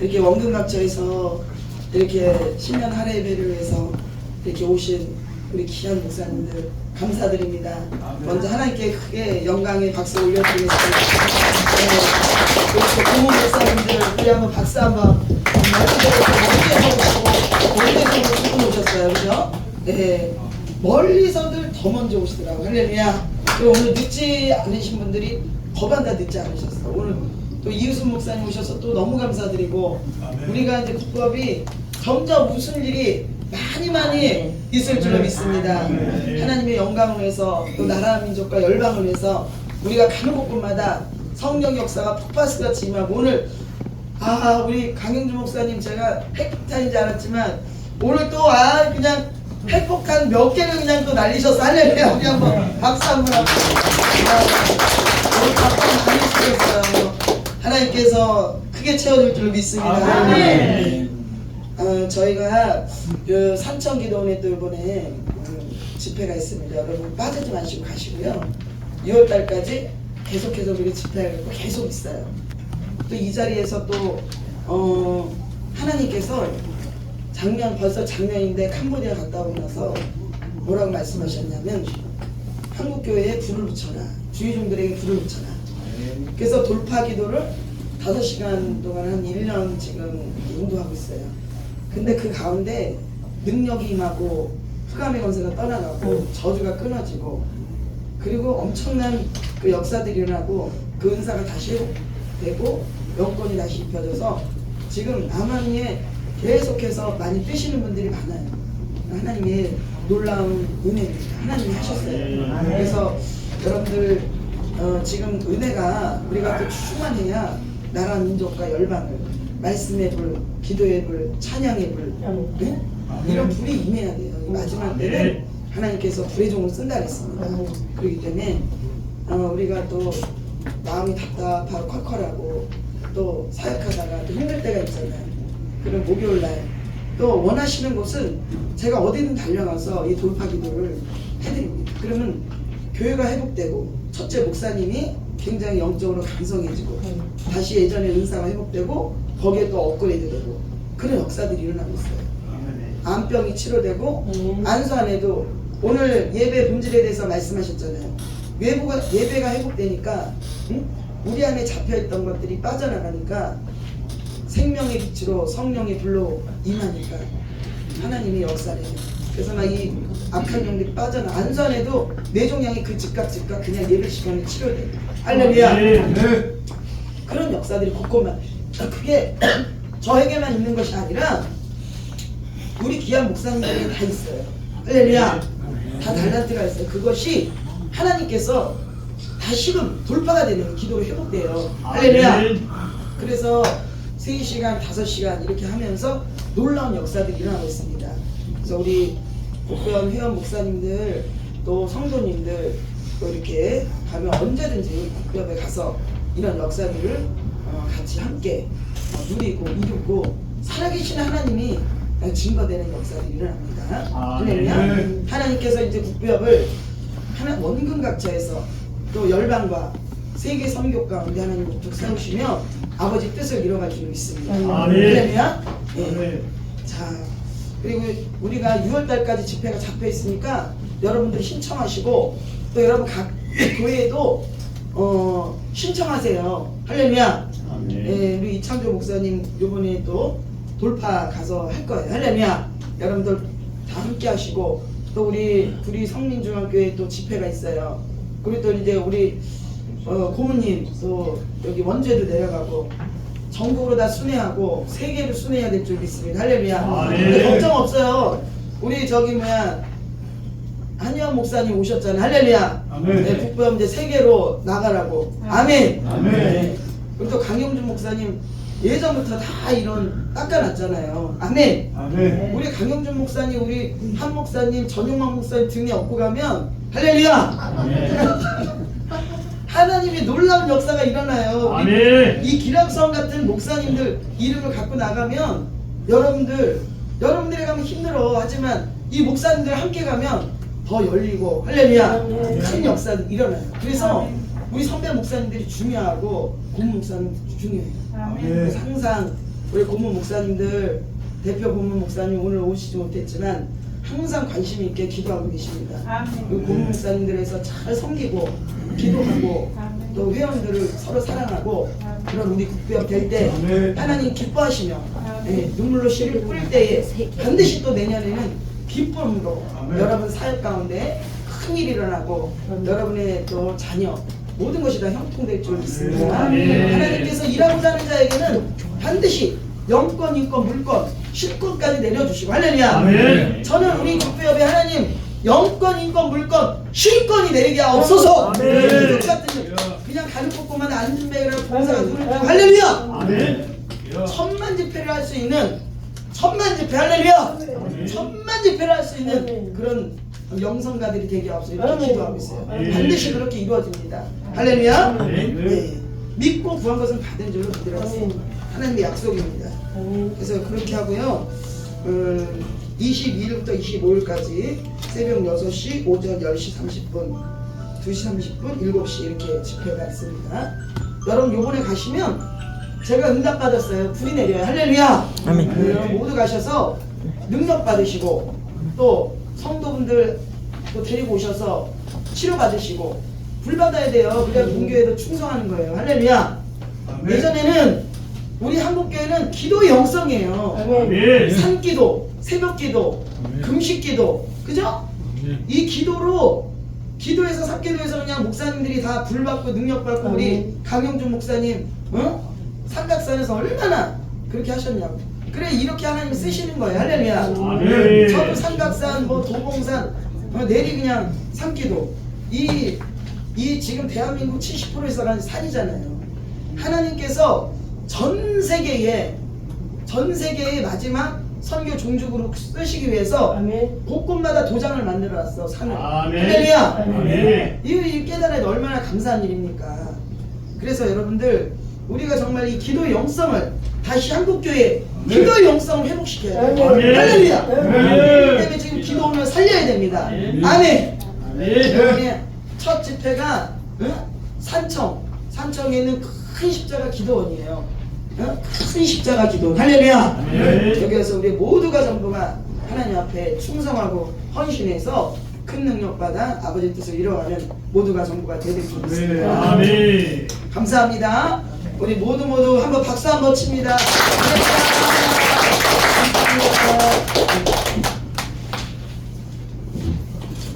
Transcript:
이렇게 원근갑처에서 이렇게 신년 할애 예배를 위해서 이렇게 오신 우리 귀한 목사님들 감사드립니다. 먼저 하나님께 크게 영광의 박수 올려드리겠습니다. 네, 그리고 고모 목사님들 우리 한번 박수 한번 멀리서 멀리서 두분 오셨어요, 그죠? 네, 멀리서들 더 먼저 오시더라고요. 할렐루야. 오늘 늦지 않으신 분들이 거반 다 늦지 않으셨어. 오늘 또 이우순 목사님 오셔서 또 너무 감사드리고 우리가 이제 국법이 점점 무슨 일이 많이 많이 있을 줄로 믿습니다. 하나님의 영광을 위해서 또 나라 민족과 열방을 위해서 우리가 가는 곳곳마다 성령 역사가 폭파수같이 임하고 오늘 아 우리 강영주 목사님 제가 핵폭탄인 줄 알았지만 오늘 또 아 그냥 핵폭탄 몇 개를 그냥 또 날리셨어 할렐루야. 우리 한번 박수 한번 하고. 아, 오늘 박수 많이 주셨어요 하나님께서 크게 채워줄 줄 믿습니다 아멘. 어, 저희가 그 삼천 기도원에 또 이번에 음, 집회가 있습니다. 여러분 빠지지 마시고 가시고요. 6월 달까지 계속해서 우리 집회가 계속 있어요. 또 이 자리에서 또 어, 하나님께서 작년 벌써 작년인데 캄보디아 갔다 오고 나서 뭐라고 말씀하셨냐면 한국 교회에 불을 붙여라. 주의종들에게 불을 붙여라. 그래서 돌파 기도를 5시간 동안 한 1년 지금 인도하고 있어요. 근데 그 가운데 능력이 임하고 흑암의 권세가 떠나가고 저주가 끊어지고 그리고 엄청난 그 역사들이 일어나고 그 은사가 다시 회복되고 영권이 다시 입혀져서 지금 남한에 계속해서 많이 뜨시는 분들이 많아요. 하나님의 놀라운 은혜입니다. 하나님이 하셨어요. 그래서 여러분들 어, 지금 은혜가 우리가 또 충만해야 나라 민족과 열방을 말씀의 불, 기도의 불, 찬양의 불 네? 이런 불이 임해야 돼요. 이 마지막 때는 하나님께서 불의 종을 쓴다 그랬습니다. 그렇기 때문에 어, 우리가 또 마음이 답답하고 컬컬하고 또 사역하다가 또 힘들 때가 있잖아요. 그런 목요일 날 또 원하시는 곳은 제가 어디든 달려가서 이 돌파 기도를 해드립니다. 그러면 교회가 회복되고 첫째 목사님이 굉장히 영적으로 강성해지고 다시 예전의 은사가 회복되고 거기에 또 업그레이드되고 그런 역사들이 일어나고 있어요. 암병이 치료되고 안수 안에도 오늘 예배 본질에 대해서 말씀하셨잖아요. 외부가 예배가 회복되니까 응? 우리 안에 잡혀있던 것들이 빠져나가니까 생명의 빛으로 성령의 불로 임하니까 하나님의 역사를 해요. 그래서 막 이 악한 영들이 빠져나 안수 안에도 뇌종양이 그 즉각 즉각 그냥 예배 시간에 치료돼. 할렐루야. 그런 역사들이 곳곳만 그게 저에게만 있는 것이 아니라 우리 귀한 목사님들이 다 있어요. 할렐루야. 다 달란트가 있어요. 그것이 하나님께서 다시금 돌파가 되는 기도로 회복돼요. 할렐루야. 그래서 3시간, 5시간 이렇게 하면서 놀라운 역사들이 일어나고 있습니다. 그래서 우리 목변 회원 목사님들 또 성도님들 또 이렇게 가면 언제든지 국협에 가서 이런 역사들을 어, 같이 함께 어, 누리고 이루고 살아계신 하나님이 증거되는 역사들이 일어납니다. 아멘. 할렐루야. 하나님께서 이제 국비업을 하나 원근각자에서 또 열방과 세계 선교 가운데 하나님 우뚝 세우시며 아버지 뜻을 이뤄갈 줄 믿습니다. 아멘. 할렐루야. 예. 아멘. 자 그리고 우리가 6월 달까지 집회가 잡혀 있으니까 여러분들 신청하시고 또 여러분 각 교회에도 어 신청하세요. 할렐루야. 예, 우리 이창조 목사님 요번에 또 돌파 가서 할 거예요. 할렐루야. 여러분들 다 함께 하시고 또 우리 구리 성민중학교에 또 집회가 있어요. 그리고 또 이제 우리 어, 고모님 또 여기 원주에도 내려가고 전국으로 다 순회하고 세계로 순회해야 될 줄 믿습니다. 할렐루야. 아멘. 근데 걱정 없어요. 우리 저기 뭐야 한의원 목사님 오셨잖아요. 할렐루야. 아멘. 네, 국보험 이제 세계로 나가라고. 아멘. 아멘. 네. 그리고 또 강영준 목사님 예전부터 다 이런 닦아놨잖아요. 아멘. 아멘. 우리 강영준 목사님, 우리 한 목사님, 전용만 목사님 등에 업고 가면 할렐루야. 하나님의 놀라운 역사가 일어나요. 아멘. 이 기락성 같은 목사님들 이름을 갖고 나가면 여러분들 여러분들이 가면 힘들어 하지만 이 목사님들 함께 가면 더 열리고 할렐루야 큰 역사도 일어나요. 그래서 우리 선배 목사님들이 중요하고 고문 목사님 중요해요. 그래서 항상 우리 고문 목사님들 대표 고문 목사님 오늘 오시지 못했지만 항상 관심 있게 기도하고 계십니다. 아멘. 그 고문 목사님들에서 잘 섬기고 기도하고 아멘. 또 회원들을 서로 사랑하고 아멘. 그런 우리 국비업 될때 아멘. 하나님 기뻐하시며 아멘. 예, 눈물로 씨를 뿌릴 때에 반드시 또 내년에는 기쁨으로 아멘. 여러분 사역 가운데 큰 일이 일어나고 여러분의 또 자녀 모든 것이 다 형통될 줄 믿습니다. 아멘. 하나님께서 일하고자 하는 자에게는 반드시 영권, 인권, 물권, 실권까지 내려주시고 할렐루야. 아멘. 저는 우리 국회협의 하나님 영권, 인권, 물권, 실권이 내리게 하옵소서. 아멘. 기도 같은 일. 그냥 곳만 앉은 매라 봉사가 눈을 뜨고 할렐루야. 아멘. 천만 집회를 할 수 있는 천만 집회 할렐루야. 천만 집회를 할 수 있는 그런 영성가들이 되게 없어 이렇게 기도하고 있어요. 반드시 그렇게 이루어집니다. 할렐루야. 아멘. 네. 믿고 구한 것은 받은 줄로 믿으라습니다 하나님의 약속입니다. 그래서 그렇게 하고요. 음, 22일부터 25일까지 새벽 6시, 오전 10시 30분, 2시 30분, 7시 이렇게 집회가 있습니다. 여러분 요번에 가시면 제가 응답 받았어요. 불이 내려요. 할렐루야. 네, 여러분 모두 가셔서 능력 받으시고 또 성도분들 또 데리고 오셔서 치료 받으시고 불 받아야 돼요. 그래야 공교회도 충성하는 거예요. 할렐루야. 아멘. 예전에는 우리 한국교회는 기도의 영성이에요. 아멘. 산기도, 새벽기도, 아멘. 금식기도, 그죠? 이 기도로 기도에서 산기도에서 그냥 목사님들이 다 불 받고 능력 받고 우리 강영준 목사님, 어? 삼각산에서 얼마나 그렇게 하셨냐고. 그래 이렇게 하나님 쓰시는 거예요. 할렐루야. 아멘. 저도 삼각산, 뭐 도봉산, 어, 내리 그냥 산기도. 이, 이 지금 대한민국 70%에서 산이잖아요. 하나님께서 전 세계에 전 세계의 마지막 선교 종족으로 쓰시기 위해서 곳곳마다 도장을 만들어 놨어 산을. 아멘. 할렐루야. 아멘. 이, 이 깨달아야 얼마나 감사한 일입니까? 그래서 여러분들 우리가 정말 이 기도의 영성을 다시 한국교회 아멘. 기도의 영성을 회복시켜야 돼요. 아멘. 할렐루야. 아멘. 그렇기 때문에 지금 기도를 살려야 됩니다. 아멘. 아멘. 아멘. 첫 집회가 응? 산청 산청에 있는 큰 십자가 기도원이에요. 응? 큰 십자가 기도원. 할렐루야. 여기에서 우리 모두가 전부가 하나님 앞에 충성하고 헌신해서 큰 능력 받아 아버지 뜻을 이뤄가는 모두가 전부가 되길 기도했습니다. 아멘. 감사합니다. 우리 모두 모두 한번 박수 한번 칩니다. 감사합니다.